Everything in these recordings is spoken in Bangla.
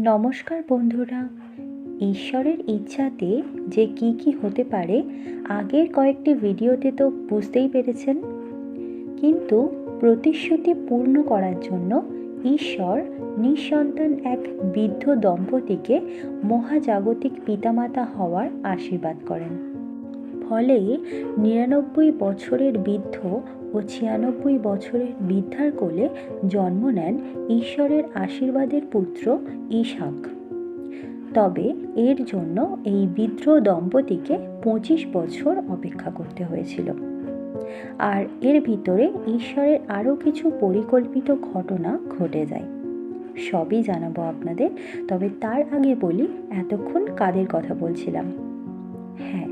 নমস্কার বন্ধুরা। ঈশ্বরের ইচ্ছাতে যে কি কি হতে পারে, আগের কয়েকটি ভিডিওতে তো বুঝতেই পেরেছেন। কিন্তু প্রতিশ্রুতি পূর্ণ করার জন্য ঈশ্বর নিঃসন্তান এক বৃদ্ধ দম্পতিকে মহাজাগতিক পিতামাতা হওয়ার আশীর্বাদ করেন। ফলে নিরানব্বই বছরের বৃদ্ধ ও ছিয়ানব্বই বছরের বৃদ্ধার কোলে জন্ম নেন ঈশ্বরের আশীর্বাদের পুত্র ইসাক তবে এর জন্য এই বিদ্রোহ দম্পতিকে পঁচিশ বছর অপেক্ষা করতে হয়েছিল। আর এর ভিতরে ঈশ্বরের আরও কিছু পরিকল্পিত ঘটনা ঘটে যায়। সবই জানাব আপনাদের, তবে তার আগে বলি, এতক্ষণ কাদের কথা বলছিলাম? হ্যাঁ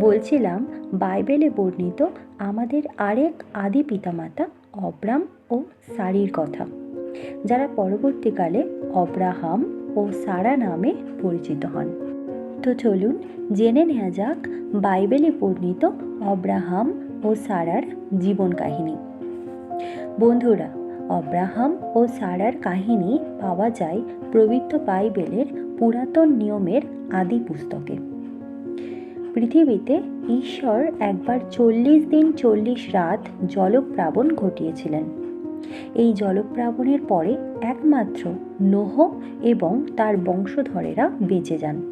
বলছিলাম, বাইবেলে বর্ণিত আমাদের আরেক আদি পিতামাতা অব্রাম ও সারির কথা, যারা পরবর্তীকালে অব্রাহাম ও সারা নামে পরিচিত হন। তো চলুন জেনে নেওয়া যাক বাইবেলে বর্ণিত অব্রাহাম ও সারার জীবন কাহিনী। বন্ধুরা, অব্রাহাম ও সারার কাহিনী পাওয়া যায় পবিত্র বাইবেলের পুরাতন নিয়মের আদি পুস্তকে। পৃথিবীতে ঈশ্বর একবার চল্লিশ দিন চল্লিশ রাত জলপ্লাবন ঘটিয়েছিলেন। এই জলপ্লাবনের পরে একমাত্র নোহ এবং তার বংশধরেরা বেঁচে যান।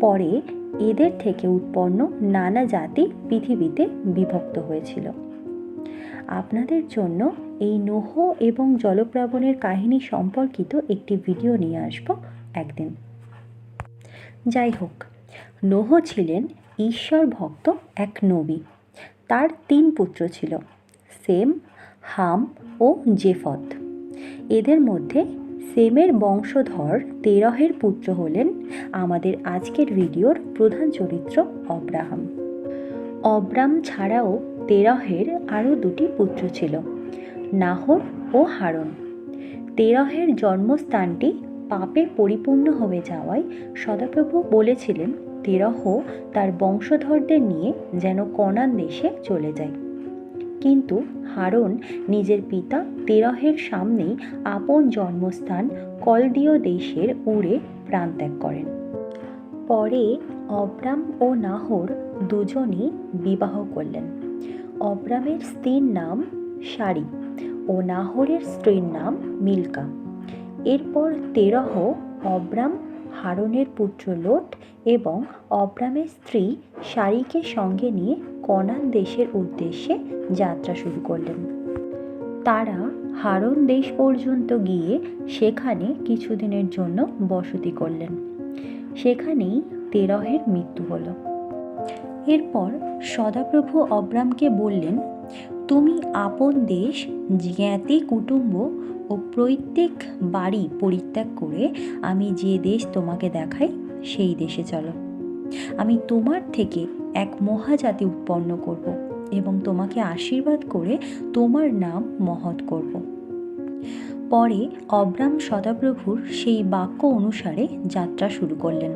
পরে এদের থেকে উৎপন্ন নানা জাতি পৃথিবীতে বিভক্ত হয়েছিল। আপনাদের জন্য এই নোহ এবং জলপ্লাবনের কাহিনী সম্পর্কিত একটি ভিডিও নিয়ে আসব একদিন। যাই হোক নোহ ছিলেন ঈশ্বর ভক্ত এক নবী। তার তিন পুত্র ছিল, সেম, হাম ও জেফত। এদের মধ্যে সেমের বংশধর তেরহের পুত্র হলেন আমাদের আজকের ভিডিওর প্রধান চরিত্র অব্রাহাম। অব্রাম ছাড়াও তেরহের আরও দুটি পুত্র ছিল, নাহর ও হারন। তেরহের জন্মস্থানটি পাপে পরিপূর্ণ হয়ে যাওয়ায় সদাপ্রভু বলেছিলেন তেরহ তার বংশধরদের নিয়ে যেন কনান দেশে চলে যায়। কিন্তু হারন নিজের পিতা তেরহের সামনেই আপন জন্মস্থান কলদীয় দেশের উড়ে প্রাণত্যাগ করেন। পরে অব্রাম ও নাহর দুজনই বিবাহ করলেন। অব্রামের স্ত্রীর নাম সারি ও নাহরের স্ত্রীর নাম মিল্কা। এরপর তেরহ অব্রাম হারনের পুত্র লোট এবং অব্রামের স্ত্রী সারিকে সঙ্গে নিয়ে কনান দেশের উদ্দেশ্যে যাত্রা শুরু করলেন। তারা হারন দেশ পর্যন্ত গিয়ে সেখানে কিছুদিনের জন্য বসতি করলেন। সেখানেই তেরহের মৃত্যু হলো। এরপর সদাপ্রভু অব্রামকে বললেন তুমি আপন দেশ, জ্ঞাতি কুটুম্ব ও প্রত্যেক বাড়ি পরিত্যাগ করে আমি যে দেশ তোমাকে দেখাই, সেই দেশে চলো। আমি তোমার থেকে এক মহাজাতি উৎপন্ন করব এবং তোমাকে আশীর্বাদ করে তোমার নাম মহৎ করব। পরে অব্রাম সদাপ্রভুর সেই বাক্য অনুসারে যাত্রা শুরু করলেন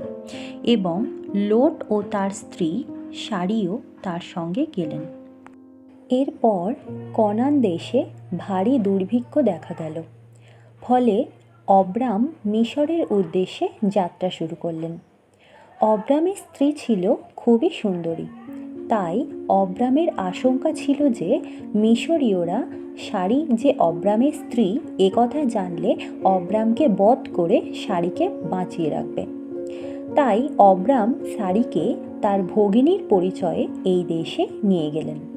এবং লোট ও তার স্ত্রী সারিও তার সঙ্গে গেলেন। এরপর কনান দেশে ভারী দুর্ভিক্ষ দেখা গেল। ফলে অব্রাম মিশরের উদ্দেশ্যে যাত্রা শুরু করলেন। অব্রামের স্ত্রী ছিল খুবই সুন্দরী। তাই অব্রামের আশঙ্কা ছিল যে মিশরীয়রা শাড়ি যে অব্রামের স্ত্রী একথা জানলে অব্রামকে বধ করে শাড়িকে বাঁচিয়ে রাখবে। তাই অব্রাম শাড়িকে তার ভগিনীর পরিচয়ে এই দেশে নিয়ে গেলেন।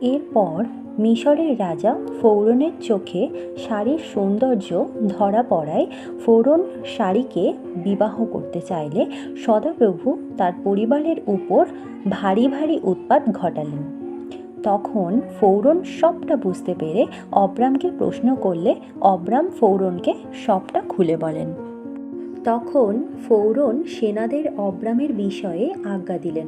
এরপর মিশরের রাজা ফৌরনের চোখে শাড়ির সৌন্দর্য ধরা পড়ায় ফৌরন শাড়িকে বিবাহ করতে চাইলে সদাপ্রভু তার পরিবারের উপর ভারী ভারী উৎপাত ঘটালেন। তখন ফৌরন সবটা বুঝতে পেরে অব্রামকে প্রশ্ন করলে অব্রাম ফৌরনকে সবটা খুলে বলেন। তখন ফৌরন সেনাদের অব্রামের বিষয়ে আজ্ঞা দিলেন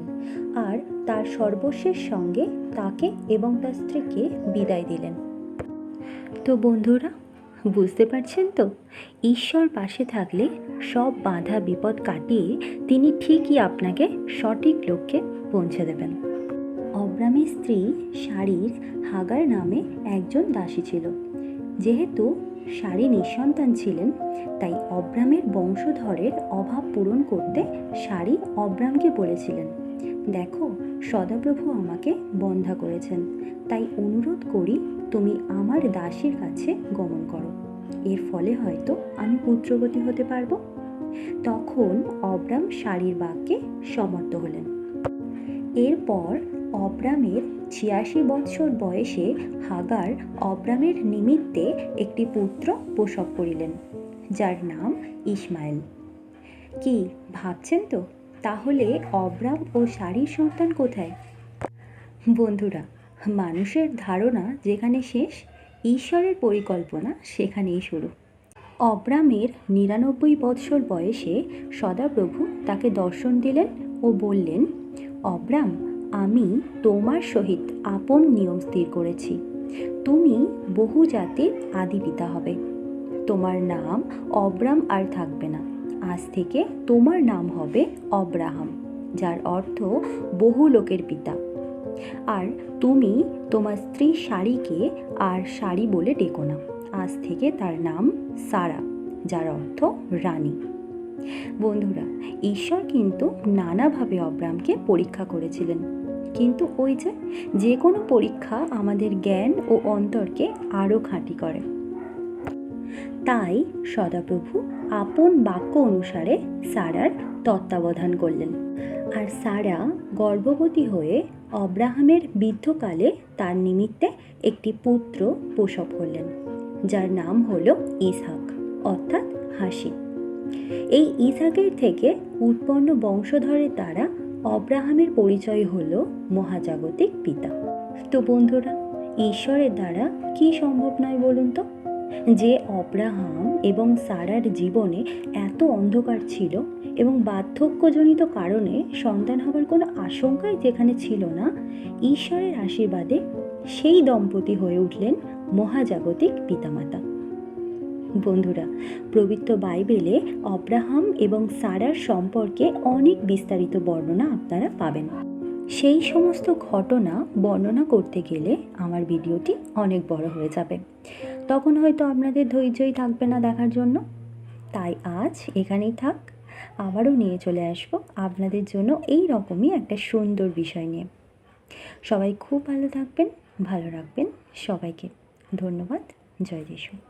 আর তার সর্বশেষ সঙ্গে তাকে এবং তার স্ত্রীকে বিদায় দিলেন। তো বন্ধুরা, বুঝতে পারছেন তো? ঈশ্বর পাশে থাকলে সব বাধা বিপদ কাটিয়ে তিনি ঠিকই আপনাকে সঠিক লক্ষ্যে পৌঁছে দেবেন। অব্রামের স্ত্রী শাড়ির হাগার নামে একজন দাসী ছিল। যেহেতু সারি নিঃসন্তান ছিলেন, তাই অব্রামের বংশধরের অভাব পূরণ করতে সারি অব্রামকে বলেছিলেন, দেখো, সদাপ্রভু আমাকে বন্ধা করেছেন, তাই অনুরোধ করি তুমি আমার দাসীর কাছে গমন করো, এর ফলে হয়তো আমি পুত্রবতী হতে পারব তখন অব্রাম শাড়ির বাক্যে সমর্থ হলেন। এরপর অব্রামের ছিয়াশি বৎসর বয়সে হাগার অব্রামের নিমিত্তে একটি পুত্র প্রসব করিলেন, যার নাম ইসমাইল। কি, ভাবছেন তো? তাহলে অব্রাম ও শাড়ির সন্তান কোথায়? বন্ধুরা, মানুষের ধারণা যেখানে শেষ, ঈশ্বরের পরিকল্পনা সেখানেই শুরু। অব্রামের নিরানব্বই বৎসর বয়সে সদাপ্রভু তাকে দর্শন দিলেন ও বললেন, অব্রাম আমি তোমার সহিত আপন নিয়ম স্থির করেছি। তুমি বহু জাতির আদি পিতা হবে। তোমার নাম অব্রাম আর থাকবে না। আজ থেকে তোমার নাম হবে অব্রাহাম, যার অর্থ বহু লোকের পিতা। আর তুমি তোমার স্ত্রী শাড়িকে আর শাড়ি বলে ডেকো না। আজ থেকে তার নাম সারা, যার অর্থ রানী। বন্ধুরা, ঈশ্বর কিন্তু নানাভাবে অব্রামকে পরীক্ষা করেছিলেন। কিন্তু ওই যে যে কোনো পরীক্ষা আমাদের জ্ঞান ও অন্তরকে আরও খাঁটি করে। তাই সদাপ্রভু আপন বাক্য অনুসারে সারার তত্ত্বাবধান করলেন। আর সারা গর্ভবতী হয়ে অব্রাহামের বৃদ্ধকালে তার নিমিত্তে একটি পুত্র প্রসব করলেন, যার নাম হল ইসহাক, অর্থাৎ হাসি। এই ইসহাকের থেকে উৎপন্ন বংশধরের দ্বারা অব্রাহামের পরিচয় হল মহাজাগতিক পিতা। তো বন্ধুরা, ঈশ্বরের দ্বারা কি সম্ভব নয় বলুন তো? যে অব্রাহাম এবং সারার জীবনে এত অন্ধকার ছিল এবং বার্ধক্যজনিত কারণে সন্তান হবার কোনো আশঙ্কাই যেখানে ছিল না, ঈশ্বরের আশীর্বাদে সেই দম্পতি হয়ে উঠলেন মহাজাগতিক পিতামাতা। বন্ধুরা পবিত্র বাইবেলে অব্রাহাম এবং সারার সম্পর্কে অনেক বিস্তারিত বর্ণনা আপনারা পাবেন। সেই সমস্ত ঘটনা বর্ণনা করতে গেলে আমার ভিডিওটি অনেক বড় হয়ে যাবে। তখন হয়তো আপনাদের ধৈর্যই থাকবে না দেখার জন্য। তাই আজ এখানেই থাক। আবারও নিয়ে চলে আসব আপনাদের জন্য এই রকমই একটা সুন্দর বিষয় নিয়ে। সবাই খুব ভালো থাকবেন, ভালো রাখবেন সবাইকে। ধন্যবাদ। জয় যিশু।